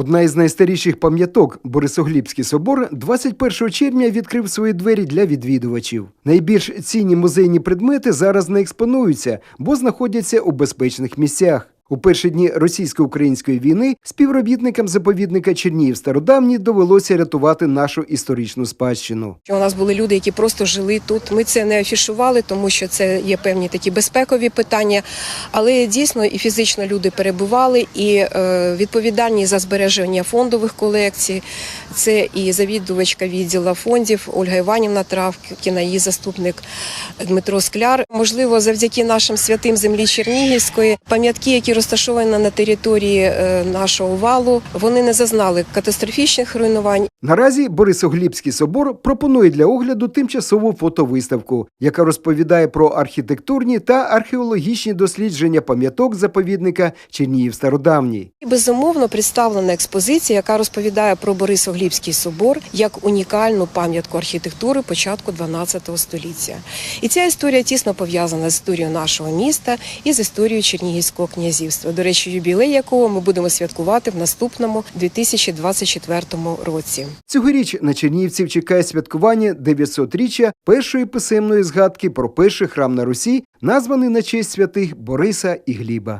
Одна із найстаріших пам'яток Борисоглібський собор 21 червня відкрив свої двері для відвідувачів. Найбільш цінні музейні предмети зараз не експонуються, бо знаходяться у безпечних місцях. У перші дні російсько-української війни співробітникам заповідника Чернігів Стародавній довелося рятувати нашу історичну спадщину. У нас були люди, які просто жили тут. Ми це не афішували, тому що це є певні такі безпекові питання. Але дійсно і фізично люди перебували, і е, відповідальні за збереження фондових колекцій. Це і завідувачка відділу фондів Ольга Іванівна Травкіна, її заступник Дмитро Скляр. Можливо, завдяки нашим святим землі Чернігівської пам'ятки, які розташовані на території е, нашого валу, вони не зазнали катастрофічних руйнувань. Наразі Борисоглібський собор пропонує для огляду тимчасову фотовиставку, яка розповідає про архітектурні та археологічні дослідження пам'яток заповідника Чернігів Стародавній. Безумовно, представлена експозиція, яка розповідає про Борисоглібський собор як унікальну пам'ятку архітектури початку 12 століття. І ця історія тісно пов'язана з історією нашого міста і з історією Чернігівського князівства. До речі, юбілей якого ми будемо святкувати в наступному 2024 році. Цьогоріч на чернігівців чекає святкування 900-річчя першої писемної згадки про перший храм на Русі, названий на честь святих Бориса і Гліба.